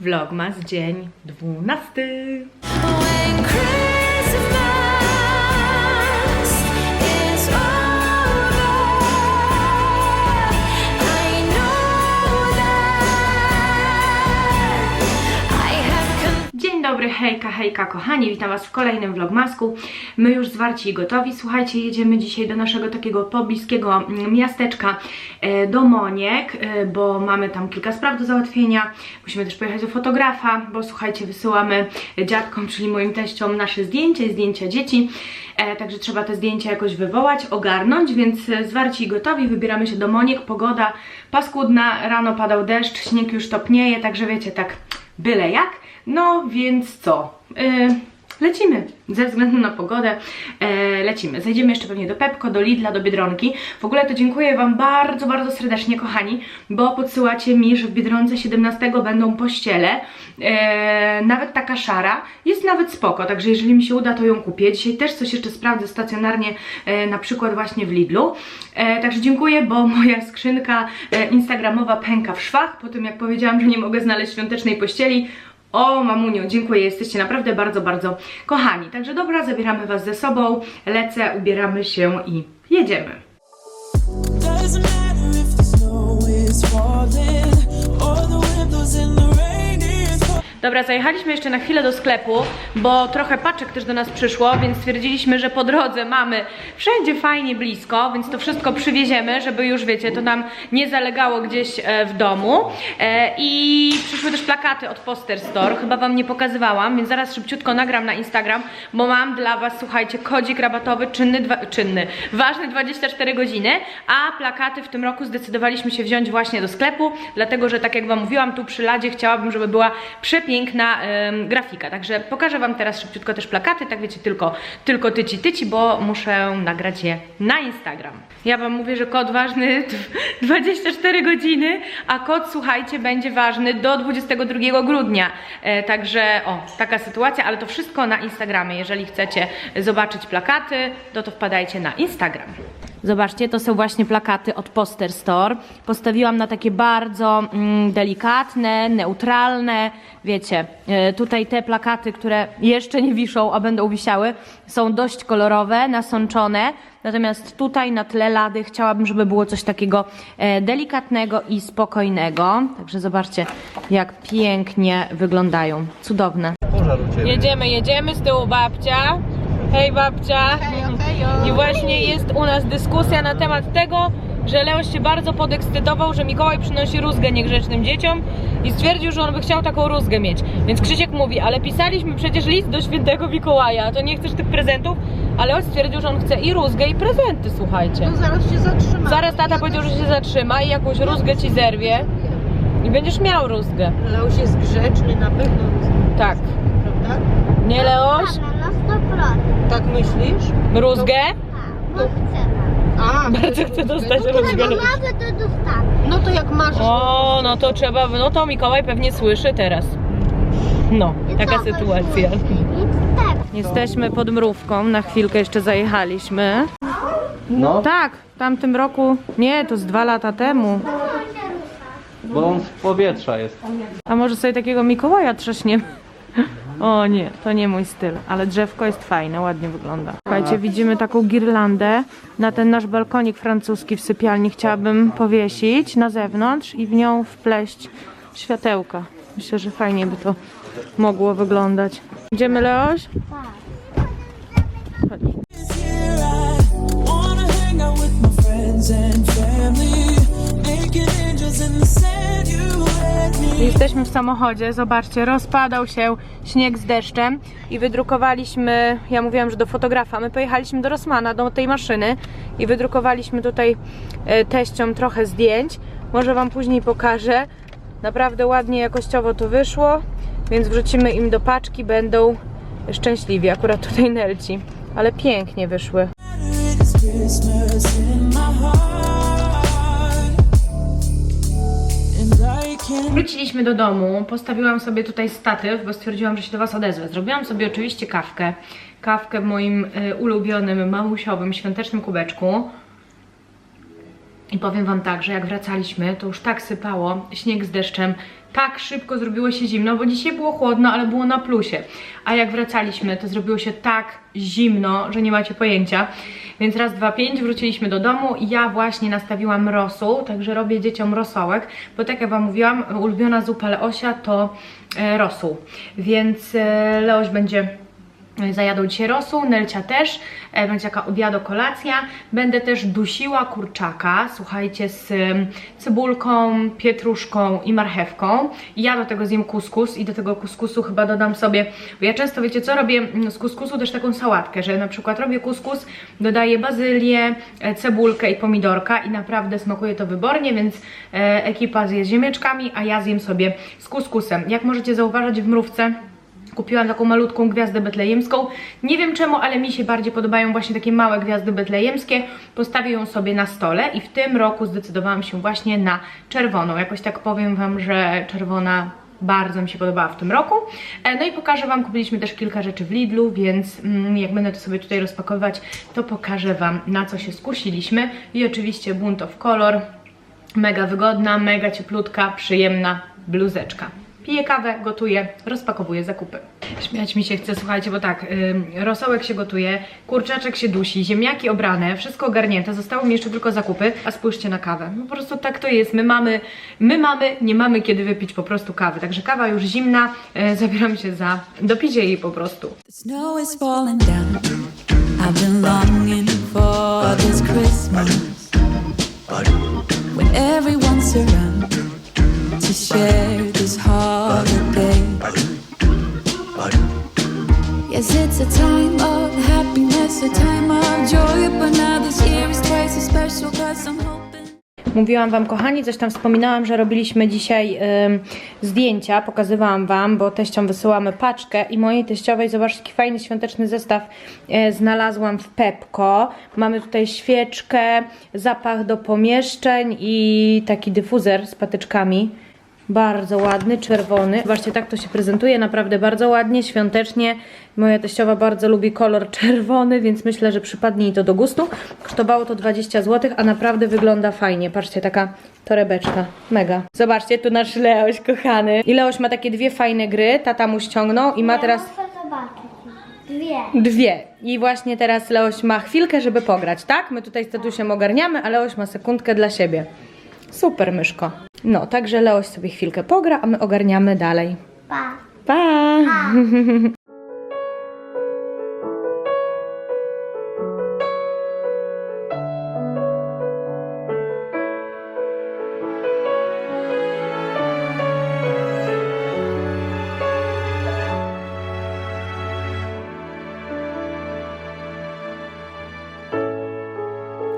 Vlogmas dzień 12. dobry, hejka, hejka kochani, witam was w kolejnym vlogmasku. My już zwarci i gotowi. Słuchajcie, jedziemy dzisiaj do naszego takiego pobliskiego mm, miasteczka e, do Moniek, e, bo mamy tam kilka spraw do załatwienia. Musimy też pojechać do fotografa, bo słuchajcie, wysyłamy dziadkom, czyli moim teściom nasze zdjęcia i zdjęcia dzieci. E, także trzeba te zdjęcia jakoś wywołać, ogarnąć, więc zwarci i gotowi, wybieramy się do Moniek. Pogoda paskudna, rano padał deszcz, śnieg już topnieje, także wiecie, tak byle jak. No więc co? Yy, lecimy. Ze względu na pogodę yy, lecimy. Zajdziemy jeszcze pewnie do Pepko, do Lidla, do Biedronki. W ogóle to dziękuję Wam bardzo, bardzo serdecznie, kochani, bo podsyłacie mi, że w Biedronce 17 będą pościele. Yy, nawet taka szara. Jest nawet spoko, także jeżeli mi się uda, to ją kupię. Dzisiaj też coś jeszcze sprawdzę stacjonarnie, yy, na przykład właśnie w Lidlu. E, także dziękuję, bo moja skrzynka e, instagramowa pęka w szwach, po tym jak powiedziałam, że nie mogę znaleźć świątecznej pościeli. O, mamuniu, dziękuję, jesteście naprawdę bardzo, bardzo kochani. Także dobra, zabieramy Was ze sobą, lecę, ubieramy się i jedziemy. Doesn't matter if the snow is falling Dobra, zajechaliśmy jeszcze na chwilę do sklepu, bo trochę paczek też do nas przyszło, więc stwierdziliśmy, że po drodze mamy wszędzie fajnie blisko, więc to wszystko przywieziemy, żeby już wiecie, to nam nie zalegało gdzieś e, w domu. E, I przyszły też plakaty od Poster Store, chyba wam nie pokazywałam, więc zaraz szybciutko nagram na Instagram, bo mam dla was, słuchajcie, kodzik rabatowy czynny, dwa, czynny, ważny 24 godziny, a plakaty w tym roku zdecydowaliśmy się wziąć właśnie do sklepu, dlatego że tak jak wam mówiłam, tu przy ladzie chciałabym, żeby była przepiękna em, grafika. Także pokażę wam teraz szybciutko też plakaty, tak wiecie, tylko, tylko tyci tyci, bo muszę nagrać je na Instagram. Ja wam mówię, że kod ważny 24 godziny, a kod słuchajcie będzie ważny do 22 grudnia. E, także o, taka sytuacja, ale to wszystko na Instagramie. Jeżeli chcecie zobaczyć plakaty, to to wpadajcie na Instagram. Zobaczcie, to są właśnie plakaty od Poster Store. Postawiłam na takie bardzo mm, delikatne, neutralne. Wiecie, e, tutaj te plakaty, które jeszcze nie wiszą, a będą wisiały, są dość kolorowe, nasączone. Natomiast tutaj na tle lady chciałabym, żeby było coś takiego e, delikatnego i spokojnego. Także zobaczcie, jak pięknie wyglądają. Cudowne. Jedziemy, jedziemy z tyłu babcia. Hej babcia. I właśnie jest u nas dyskusja na temat tego, że Leoś się bardzo podekscytował, że Mikołaj przynosi rózgę niegrzecznym dzieciom i stwierdził, że on by chciał taką rózgę mieć. Więc Krzysiek mówi, ale pisaliśmy przecież list do świętego Mikołaja, to nie chcesz tych prezentów? Ale Leoś stwierdził, że on chce i rózgę i prezenty, słuchajcie. No zaraz się zatrzyma. Zaraz tata powiedział, że się zatrzyma i jakąś rózgę ci zerwie i będziesz miał rózgę. Leoś jest grzeczny, na pewno, Tak. prawda? Nie Leoś? Na 100%. Tak myślisz? Rózgę? No chcemy. A, Bardzo chcę dostać rózgę. Tego mamy, to dostanę. no to jak masz... O, no to trzeba, no to Mikołaj pewnie słyszy teraz. No, I taka co sytuacja. Nic tak. Jesteśmy pod mrówką, na chwilkę jeszcze zajechaliśmy. No, Tak, w tamtym roku, nie, to z dwa lata temu. bo on z powietrza jest. A może sobie takiego Mikołaja trzaśniemy? O nie, to nie mój styl, ale drzewko jest fajne, ładnie wygląda. Słuchajcie, widzimy taką girlandę na ten nasz balkonik francuski w sypialni. Chciałabym powiesić na zewnątrz i w nią wpleść światełka. Myślę, że fajnie by to mogło wyglądać. Idziemy, Leoś? Chodź. Jesteśmy w samochodzie, zobaczcie, rozpadał się śnieg z deszczem i wydrukowaliśmy, ja mówiłam, że do fotografa, my pojechaliśmy do Rosmana, do tej maszyny i wydrukowaliśmy tutaj e, teściom trochę zdjęć. Może Wam później pokażę. Naprawdę ładnie jakościowo to wyszło, więc wrzucimy im do paczki, będą szczęśliwi. Akurat tutaj Nelci, ale pięknie wyszły. Christmas in my heart. Wróciliśmy do domu, postawiłam sobie tutaj statyw, bo stwierdziłam, że się do Was odezwę. Zrobiłam sobie oczywiście kawkę, kawkę w moim y, ulubionym, mamusiowym, świątecznym kubeczku. I powiem Wam tak, że jak wracaliśmy, to już tak sypało, śnieg z deszczem, tak szybko zrobiło się zimno, bo dzisiaj było chłodno, ale było na plusie. A jak wracaliśmy, to zrobiło się tak zimno, że nie macie pojęcia. Więc raz, dwa, pięć, wróciliśmy do domu ja właśnie nastawiłam rosół, także robię dzieciom rosołek, bo tak jak Wam mówiłam, ulubiona zupa Leosia to e, rosół. Więc e, Leoś będzie Zajadą dzisiaj rosół, Nelcia też, e, będzie taka obiado kolacja. Będę też dusiła kurczaka, słuchajcie, z em, cebulką, pietruszką i marchewką. Ja do tego zjem kuskus i do tego kuskusu chyba dodam sobie, bo ja często wiecie co, robię mm, z kuskusu też taką sałatkę, że na przykład robię kuskus, dodaję bazylię, e, cebulkę i pomidorka i naprawdę smakuje to wybornie, więc e, ekipa zje z ziemniaczkami, a ja zjem sobie z kuskusem. Jak możecie zauważyć w mrówce, Kupiłam taką malutką gwiazdę betlejemską. Nie wiem czemu, ale mi się bardziej podobają właśnie takie małe gwiazdy betlejemskie. Postawię ją sobie na stole i w tym roku zdecydowałam się właśnie na czerwoną. Jakoś tak powiem Wam, że czerwona bardzo mi się podobała w tym roku. E, No i pokażę Wam, kupiliśmy też kilka rzeczy w Lidlu, więc mm, jak będę to sobie tutaj rozpakowywać, to pokażę Wam na co się skusiliśmy. I oczywiście bunt of color. Mega wygodna, mega cieplutka, przyjemna bluzeczka. Piję kawę, gotuję, rozpakowuję zakupy. Śmiać mi się chce, słuchajcie, bo tak, ym, rosołek się gotuje, kurczaczek się dusi, ziemniaki obrane, wszystko ogarnięte, zostały mi jeszcze tylko zakupy, a spójrzcie na kawę. No po prostu tak to jest, my mamy, my mamy, nie mamy kiedy wypić po prostu kawy, także kawa już zimna, e, zabieram się za dopicie jej po prostu. When everyone's around to share this holiday. Yes, it's a time of happiness, a time of joy, but now this year is twice as special cause I'm hoping. Mówiłam Wam, kochani, coś tam wspominałam, że robiliśmy dzisiaj ym, zdjęcia, pokazywałam Wam, bo teściom wysyłamy paczkę i mojej teściowej, zobaczcie, jaki fajny świąteczny zestaw e, znalazłam w Pepko. Mamy tutaj świeczkę, zapach do pomieszczeń i taki dyfuzer z patyczkami. Bardzo ładny, czerwony. Zobaczcie, tak to się prezentuje, naprawdę bardzo ładnie, świątecznie. Moja teściowa bardzo lubi kolor czerwony, więc myślę, że przypadnie jej to do gustu. Kosztowało to 20 zł, a naprawdę wygląda fajnie. Patrzcie, taka torebeczka, mega. Zobaczcie, tu nasz Leoś, kochany. I Leoś ma takie dwie fajne gry, tata mu ściągnął i ma teraz. Dwie. dwie. I właśnie teraz Leoś ma chwilkę, żeby pograć, tak? My tutaj z tatusiem ogarniamy, a Leoś ma sekundkę dla siebie. Super, myszko. No, także Leoś sobie chwilkę pogra, a my ogarniamy dalej. Pa. Pa!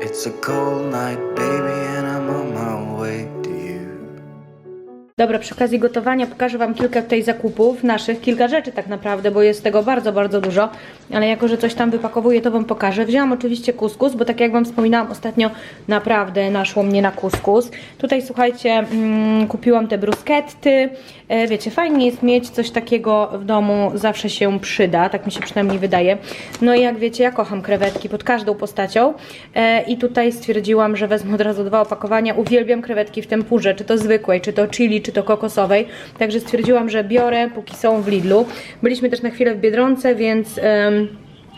It's a cold night, baby, and I'm on my way. Dobra, przy okazji gotowania pokażę Wam kilka tutaj zakupów naszych, kilka rzeczy tak naprawdę, bo jest tego bardzo, bardzo dużo, ale jako, że coś tam wypakowuję, to Wam pokażę. Wzięłam oczywiście kuskus, bo tak jak Wam wspominałam ostatnio, naprawdę naszło mnie na kuskus. Tutaj, słuchajcie, mm, kupiłam te brusketty, e, wiecie, fajnie jest mieć coś takiego w domu, zawsze się przyda, tak mi się przynajmniej wydaje. No i jak wiecie, ja kocham krewetki pod każdą postacią e, i tutaj stwierdziłam, że wezmę od razu dwa opakowania. Uwielbiam krewetki w tempurze, czy to zwykłej, czy to chili, czy to kokosowej. Także stwierdziłam, że biorę, póki są w Lidlu. Byliśmy też na chwilę w Biedronce, więc... em,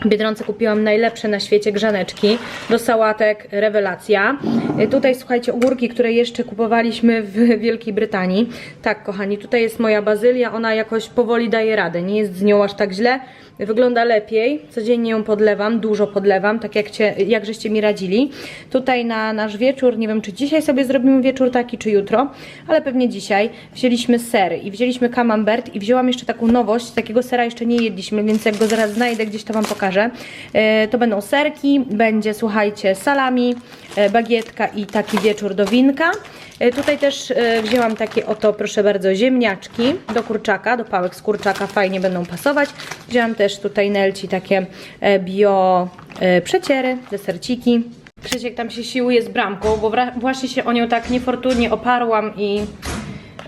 w Biedronce kupiłam najlepsze na świecie grzaneczki do sałatek, rewelacja. Y, Tutaj słuchajcie, ogórki, które jeszcze kupowaliśmy w Wielkiej Brytanii. Tak, kochani, tutaj jest moja bazylia, ona jakoś powoli daje radę, nie jest z nią aż tak źle. Wygląda lepiej, codziennie ją podlewam, dużo podlewam, tak jak, cię, jak żeście mi radzili. Tutaj na nasz wieczór, nie wiem czy dzisiaj sobie zrobimy wieczór taki, czy jutro, ale pewnie dzisiaj, wzięliśmy sery i wzięliśmy camembert i wzięłam jeszcze taką nowość, takiego sera jeszcze nie jedliśmy, więc jak go zaraz znajdę, gdzieś to Wam pokażę. E, to będą serki, będzie, słuchajcie, salami, e, bagietka i taki wieczór do winka. E, Tutaj też wzięłam takie oto, proszę bardzo, ziemniaczki do kurczaka, do pałek z kurczaka, fajnie będą pasować. Wzięłam też tutaj Nelci takie e, bio e, przeciery, deserciki. Krzysiek tam się siłuje z bramką, bo właśnie się o nią tak niefortunnie oparłam i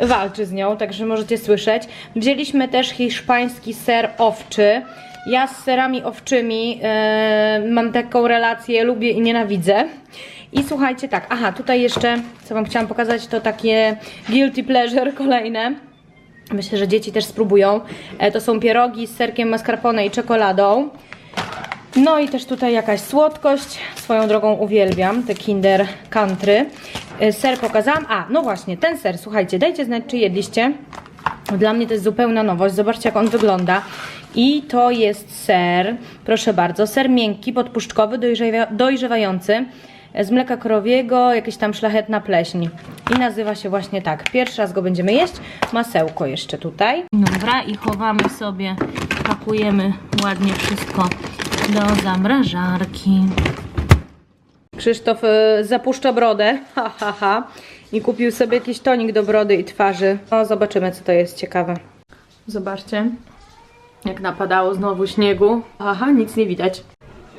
walczy z nią, także możecie słyszeć. Wzięliśmy też hiszpański ser owczy. Ja z serami owczymi e, mam taką relację, lubię i nienawidzę. I słuchajcie, tak, aha, tutaj jeszcze, co Wam chciałam pokazać, to takie guilty pleasure kolejne. Myślę, że dzieci też spróbują. E, to są pierogi z serkiem mascarpone i czekoladą. No i też tutaj jakaś słodkość. Swoją drogą uwielbiam te Kinder Country. E, Ser pokazałam. A, no właśnie, ten ser, słuchajcie, dajcie znać, czy jedliście. Dla mnie to jest zupełna nowość. Zobaczcie, jak on wygląda. I to jest ser, proszę bardzo, ser miękki, podpuszczkowy, dojrzewa, dojrzewający z mleka krowiego, jakieś tam szlachetna pleśń. I nazywa się właśnie tak. Pierwszy raz go będziemy jeść. Masełko jeszcze tutaj. Dobra, i chowamy sobie, pakujemy ładnie wszystko do zamrażarki. Krzysztof y, zapuszcza brodę, ha, ha, ha. I kupił sobie jakiś tonik do brody i twarzy. No, zobaczymy, co to jest ciekawe. Zobaczcie, jak napadało znowu śniegu. Aha, nic nie widać.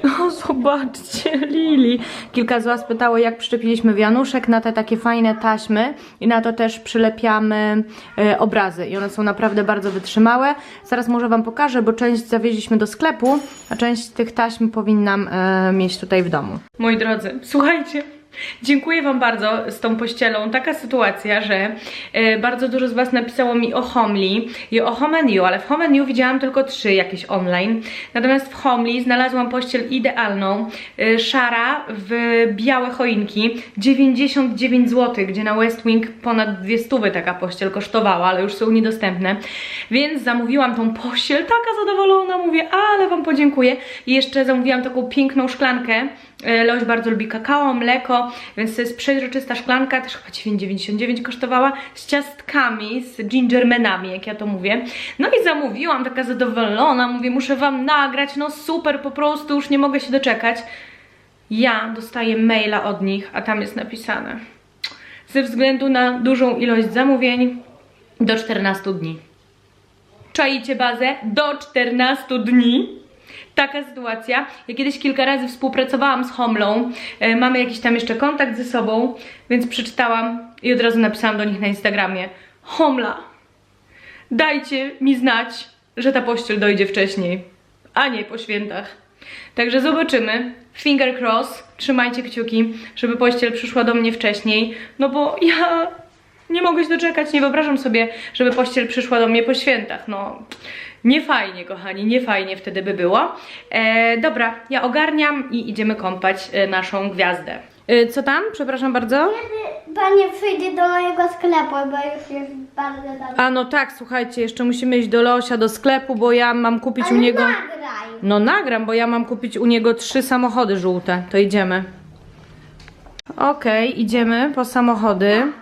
O, zobaczcie, Lili. Kilka z Was pytało, jak przyczepiliśmy wianuszek na te takie fajne taśmy i na to też przylepiamy e, obrazy. I one są naprawdę bardzo wytrzymałe. Zaraz może Wam pokażę, bo część zawieźliśmy do sklepu, a część tych taśm powinnam e, mieć tutaj w domu. Moi drodzy, słuchajcie. Dziękuję Wam bardzo z tą pościelą. Taka sytuacja, że e, bardzo dużo z Was napisało mi o Homely i o Home and You, ale w Home and You widziałam tylko trzy jakieś online. Natomiast w Homely znalazłam pościel idealną, e, szara w białe choinki, 99 zł, gdzie na West Wing ponad 200 taka pościel kosztowała, ale już są niedostępne. Więc zamówiłam tą pościel, taka zadowolona, mówię, ale Wam podziękuję. I jeszcze zamówiłam taką piękną szklankę. E, Leoś bardzo lubi kakao, mleko, więc to jest przeźroczysta szklanka, też chyba 9,99 kosztowała, z ciastkami, z gingermanami, jak ja to mówię. No i zamówiłam, taka zadowolona, mówię, muszę Wam nagrać, no super, po prostu już nie mogę się doczekać. Ja dostaję maila od nich, a tam jest napisane, ze względu na dużą ilość zamówień, do 14 dni. Czaicie bazę? Do 14 dni. Taka sytuacja. Ja kiedyś kilka razy współpracowałam z Homlą. E, mamy jakiś tam jeszcze kontakt ze sobą, więc przeczytałam i od razu napisałam do nich na Instagramie. Homla, dajcie mi znać, że ta pościel dojdzie wcześniej, a nie po świętach. Także zobaczymy. Finger cross. Trzymajcie kciuki, żeby pościel przyszła do mnie wcześniej. No bo ja nie mogę się doczekać, nie wyobrażam sobie, żeby pościel przyszła do mnie po świętach. No, nie fajnie, kochani, nie fajnie wtedy by było. E, dobra, ja ogarniam i idziemy kąpać e, naszą gwiazdę. E, co tam? Przepraszam bardzo. Kiedy Pani przyjdzie do mojego sklepu, bo już jest bardzo daleko. A no tak, słuchajcie, jeszcze musimy iść do Leosia do sklepu, bo ja mam kupić u Ale niego... nagraj. No nagram, bo ja mam kupić u niego trzy samochody żółte. To idziemy. Okej, idziemy po samochody.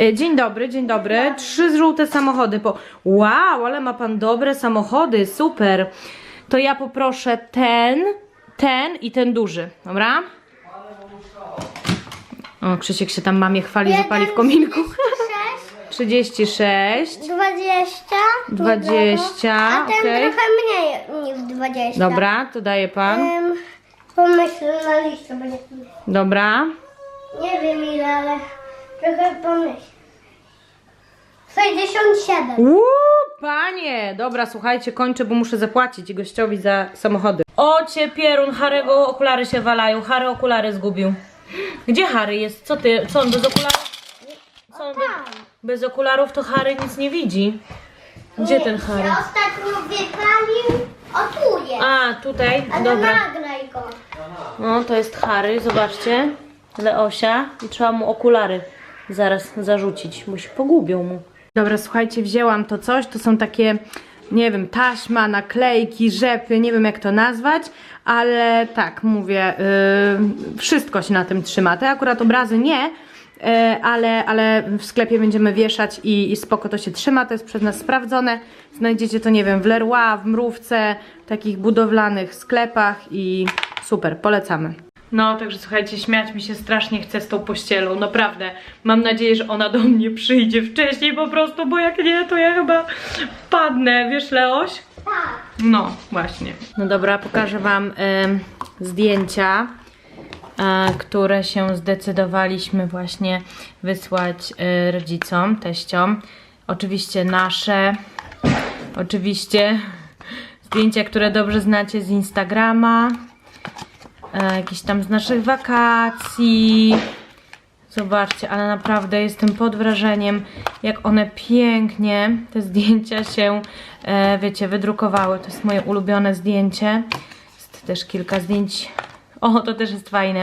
E, Dzień dobry, dzień dobry. Trzy żółte samochody. Po... Wow, ale ma pan dobre samochody, super. To ja poproszę ten, ten i ten duży, dobra? O, Krzysiek się tam mamie chwali, że pali w kominku. 36. 20. 20, A ten okej. trochę mniej niż 20. Dobra, to daje pan. Um, pomyślę na liście, będzie Dobra. nie wiem ile, ale trochę pomyślę. 67. Uuu, panie! Dobra, słuchajcie, kończę, bo muszę zapłacić gościowi za samochody. O, cię pierun, Harego okulary się walają. Harry okulary zgubił. Gdzie Harry jest? Co ty? Co on bez okularów? Co on be, bez okularów to Harry nic nie widzi. Gdzie ten Harry? Ja ostatnio wypalił. O tu jest. A, tutaj? Dobra. nagraj go. No, to jest Harry, zobaczcie. Leosia. I trzeba mu okulary zaraz zarzucić, bo się pogubią mu. Dobra, słuchajcie, wzięłam to coś. To są takie, nie wiem, taśma, naklejki, rzepy, nie wiem jak to nazwać, ale tak, mówię, yy, wszystko się na tym trzyma. Te akurat obrazy nie, yy, ale, ale w sklepie będziemy wieszać i, i spoko to się trzyma, to jest przez nas sprawdzone. Znajdziecie to, nie wiem, w Leroy, w Mrówce, w takich budowlanych sklepach i super, polecamy. No, także słuchajcie, śmiać mi się strasznie chce z tą pościelą, naprawdę. Mam nadzieję, że ona do mnie przyjdzie wcześniej po prostu, bo jak nie, to ja chyba padnę, wiesz Leoś? Tak. No, właśnie. No dobra, pokażę Wam em, zdjęcia, e, które się zdecydowaliśmy właśnie wysłać e, rodzicom, teściom. Oczywiście nasze, oczywiście Zdjęcia, które dobrze znacie z Instagrama. E, jakieś tam z naszych wakacji. Zobaczcie, ale naprawdę jestem pod wrażeniem, jak one pięknie, te zdjęcia się, e, wiecie, wydrukowały. To jest moje ulubione zdjęcie. Jest też kilka zdjęć. O, to też jest fajne.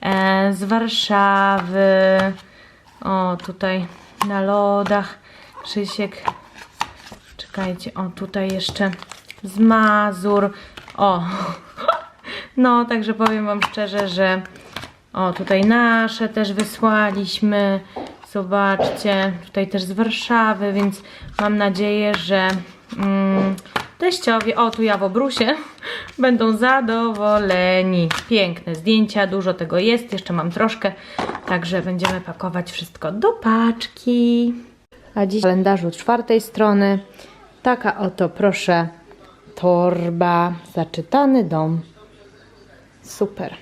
E, z Warszawy. O, tutaj na lodach. Krzysiek. Czekajcie, o, tutaj jeszcze z Mazur. O, no, także powiem Wam szczerze, że o, tutaj nasze też wysłaliśmy. Zobaczcie, tutaj też z Warszawy, więc mam nadzieję, że mm, teściowie, o tu ja w obrusie, będą zadowoleni. Piękne zdjęcia, dużo tego jest, jeszcze mam troszkę, także będziemy pakować wszystko do paczki. A dziś w kalendarzu czwartej strony taka oto, proszę, torba, zaczytany dom. Super.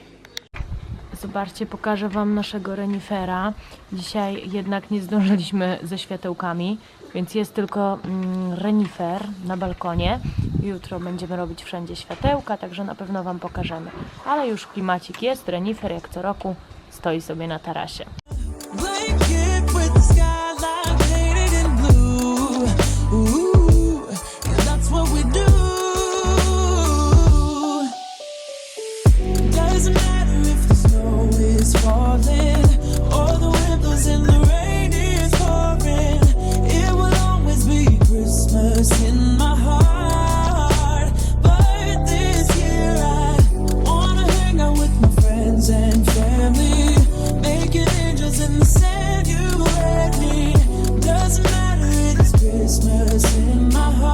Zobaczcie, pokażę Wam naszego renifera. Dzisiaj jednak nie zdążyliśmy ze światełkami, więc jest tylko mm, renifer na balkonie. Jutro będziemy robić wszędzie światełka, także na pewno Wam pokażemy. Ale już klimacik jest, renifer jak co roku stoi sobie na tarasie. Christmas in my heart.